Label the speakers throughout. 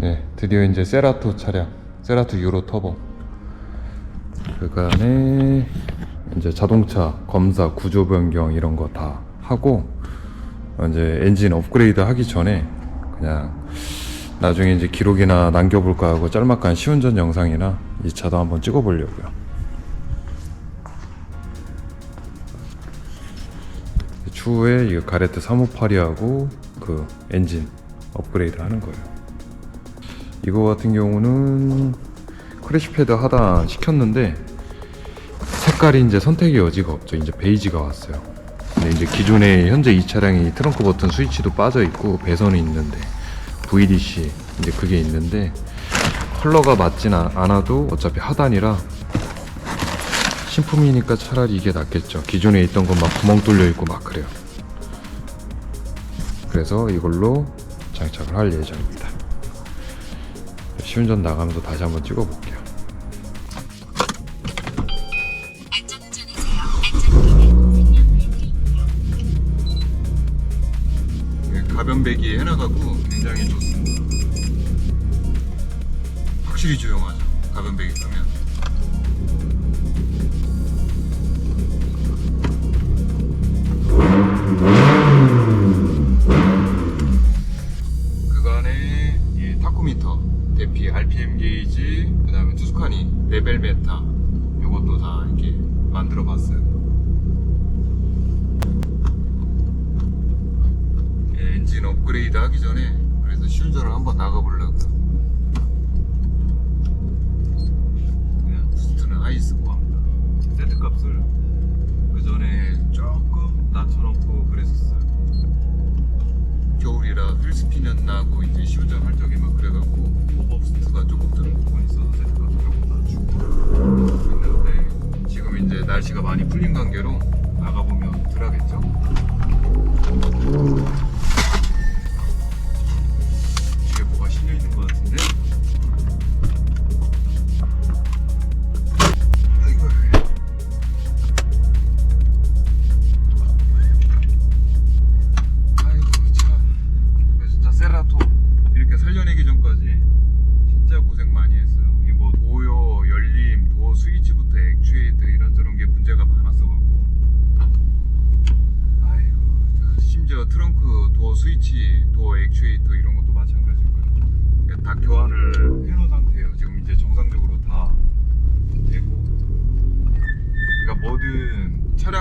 Speaker 1: 네, 드디어 이제 세라토 차량, 세라토 유로 터보. 그간에 이제 자동차 검사, 구조 변경 이런 거 다 하고 이제 엔진 업그레이드 하기 전에 그냥 나중에 이제 기록이나 남겨볼까 하고 짤막한 시운전 영상이나 이 차도 한번 찍어보려고요. 추후에 이 가레트 358이하고 그 엔진 업그레이드 하는 거예요. 이거 같은 경우는 크래시 패드 하단 시켰는데 색깔이 이제 선택의 여지가 없죠. 이제 베이지가 왔어요. 근데 이제 기존에 현재 이 차량이 트렁크 버튼 스위치도 빠져 있고 배선이 있는데 VDC 이제 그게 있는데 컬러가 맞진 아- 않아도 어차피 하단이라 신품이니까 차라리 이게 낫겠죠. 기존에 있던 건 막 구멍 뚫려 있고 막 그래요. 그래서 이걸로 장착을 할 예정입니다. 시운전 나가면서 다시 한번 찍어볼게요. 가변 배기 해놔가고 굉장히 좋습니다. 확실히 조용하죠. 가변 배기 가면. 만들어 봤어요. 예, 엔진 업그레이드 하기 전에 그래서 시운전을 한번 나가보려고 그냥 부스트는 하이 쓰고 합니다. 세트 값을 그 전에 조금 낮춰놓고 그랬었어요. 겨울이라 휠스피는 나고 많이 풀린 관계로 나가보면 덜 하겠죠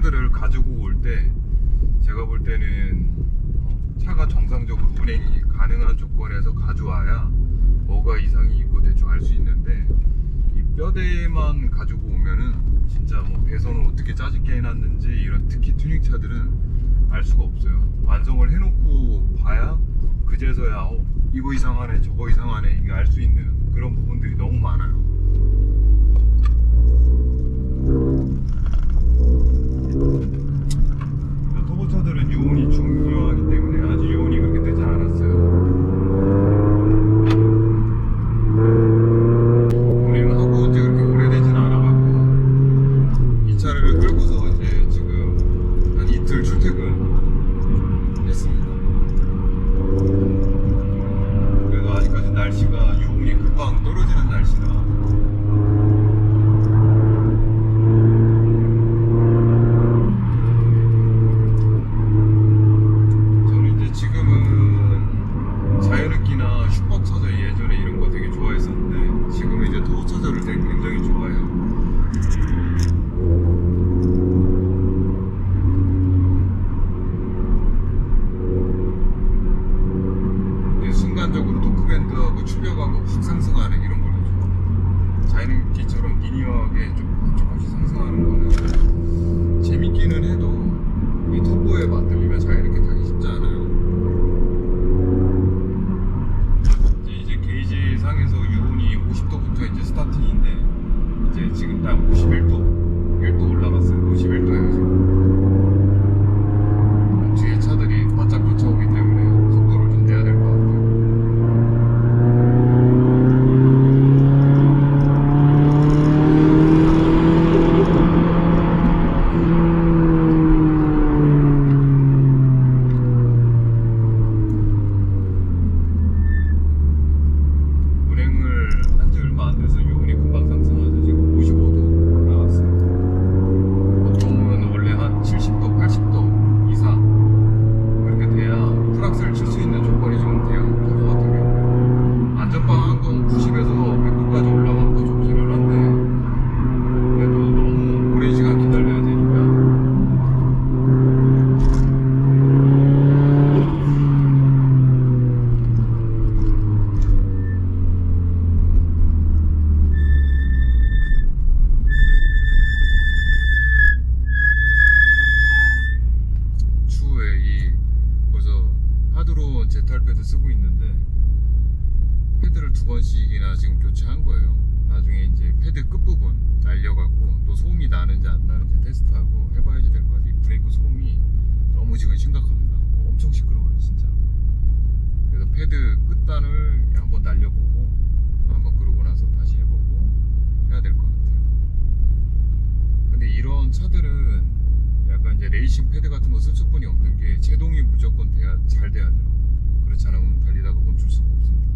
Speaker 1: 차량들을 가지고 올 때 제가 볼 때는 어, 차가 정상적으로 운행이 가능한 조건에서 가져와야 뭐가 이상이 있고 대충 알 수 있는데 이 뼈대만 가지고 오면은 진짜 뭐 배선을 어떻게 짜집게 해놨는지 이런 특히 튜닝 차들은 알 수가 없어요. 완성을 해놓고 봐야 그제서야 어, 이거 이상하네 저거 이상하네 이게 알 수 있는 그런 부분들이 너무 많아요 패드 끝단을 한번 날려보고 한번 그러고 나서 다시 해보고 해야 될 것 같아요. 근데 이런 차들은 약간 이제 레이싱 패드 같은 거 쓸 수뿐이 없는 게 제동이 무조건 돼야 잘 돼야 돼요. 그렇지 않으면 달리다가 멈출 수가 없습니다.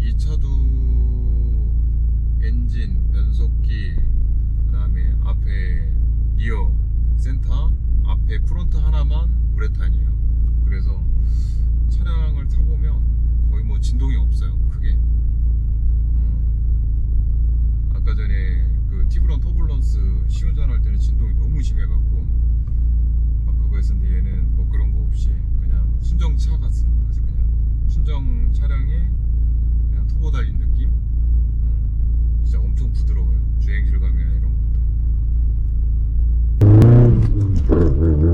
Speaker 1: 이 차도 엔진, 변속기, 그 다음에 앞에 리어, 센터, 앞에 프론트 하나만 우레탄이에요. 그래서 차량을 타보면 거의 뭐 진동이 없어요. 크게. 음. 아까 전에 그 티브런 터블런스 시운전할 때는 진동이 너무 심해갖고 막 그거 했었는데 얘는 뭐 그런 거 없이 그냥 순정 차 같습니다. 아주 그냥 순정 차량에 Mm-hmm.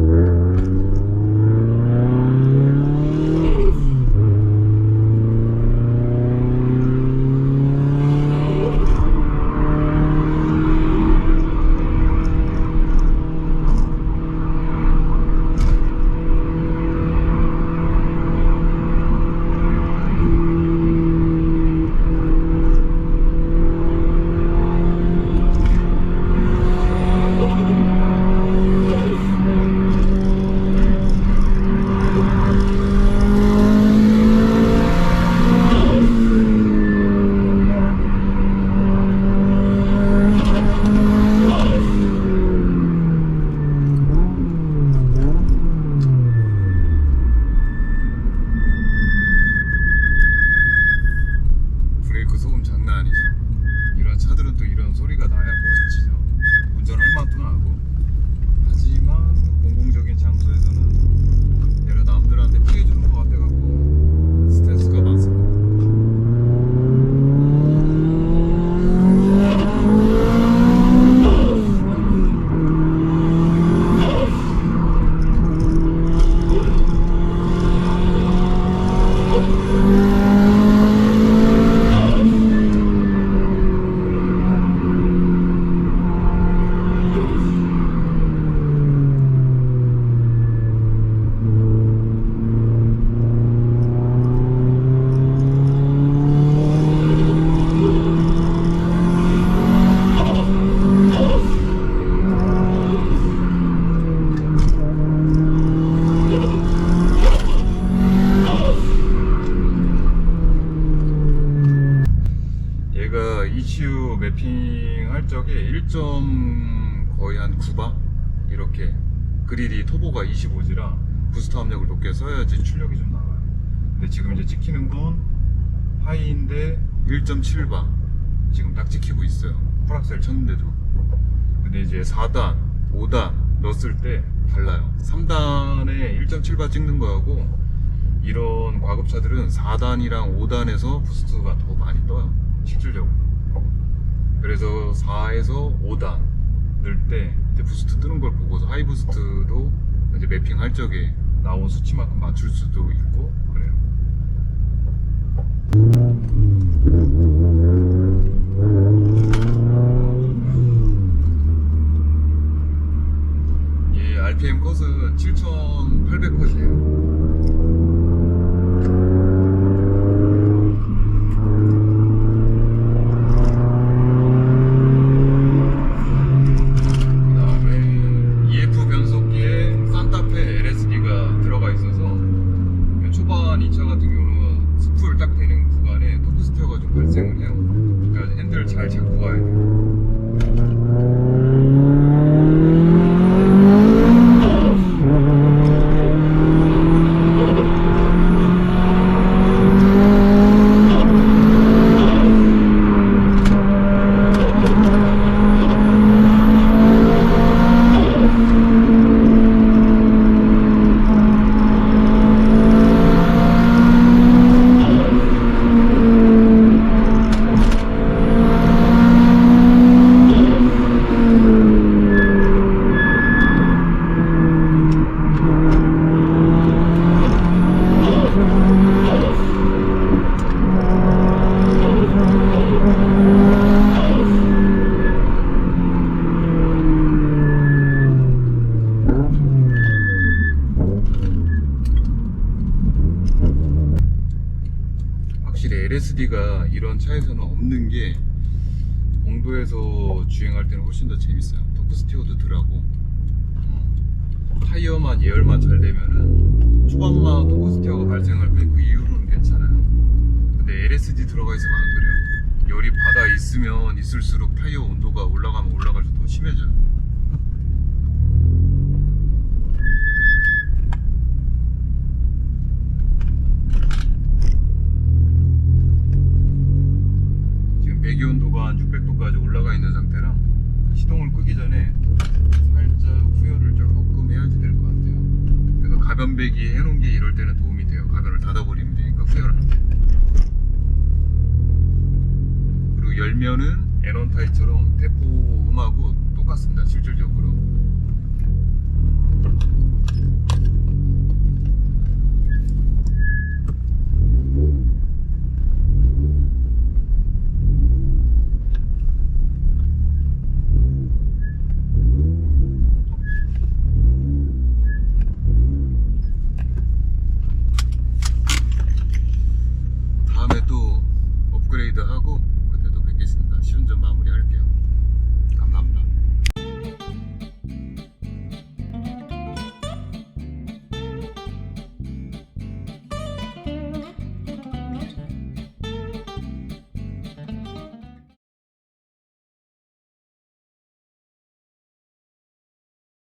Speaker 1: 그릴이 터보가 25지라 부스트 압력을 높게 써야지 출력이 좀 나와요. 근데 지금 이제 찍히는 건 하이인데 1.7바 지금 딱 찍히고 있어요. 풀악셀 쳤는데도. 근데 이제 4단, 5단 넣었을 때 달라요. 3단에 1.7바 찍는 거하고 이런 과급차들은 4단이랑 5단에서 부스트가 더 많이 떠요. 실질적으로. 그래서 4에서 5단 넣을 때 이제 부스트 뜨는 걸 보고서 하이 부스트도 이제 매핑 할 적에 나온 수치만큼 맞출 수도 있고 그래요 얘 RPM 컷은 7800컷이에요 그 다음에 EF 변속기에 산타페 LSD가 들어가 있어서 초반 이 차 같은 경우는 스풀 딱 되는 구간에 토크 스티어가 좀 발생을 해요. 그러니까 핸들을 잘 잡고 가야 돼요. LSD가 이런 차에서는 없는 게 공도에서 주행할 때는 훨씬 더 재밌어요. 토크 스티어도 덜하고 어, 타이어만 예열만 잘 되면은 초반만 토크 스티어가 발생할 뿐그 이후로는 괜찮아요. 근데 LSD 들어가 있으면 안 그래요. 열이 받아 있으면 있을수록 타이어 온도가 올라가면 올라갈수록 더 심해져요. 한 600도까지 올라가 있는 상태라 시동을 끄기 전에 살짝 후열을 조금 해야지 될 것 같아요. 그래서 가변 배기 해놓은 게 이럴 때는 도움이 돼요. 가변을 닫아버리면 되니까 후열 안 돼. 그리고 열면은 에넌타이처럼 대포 음하고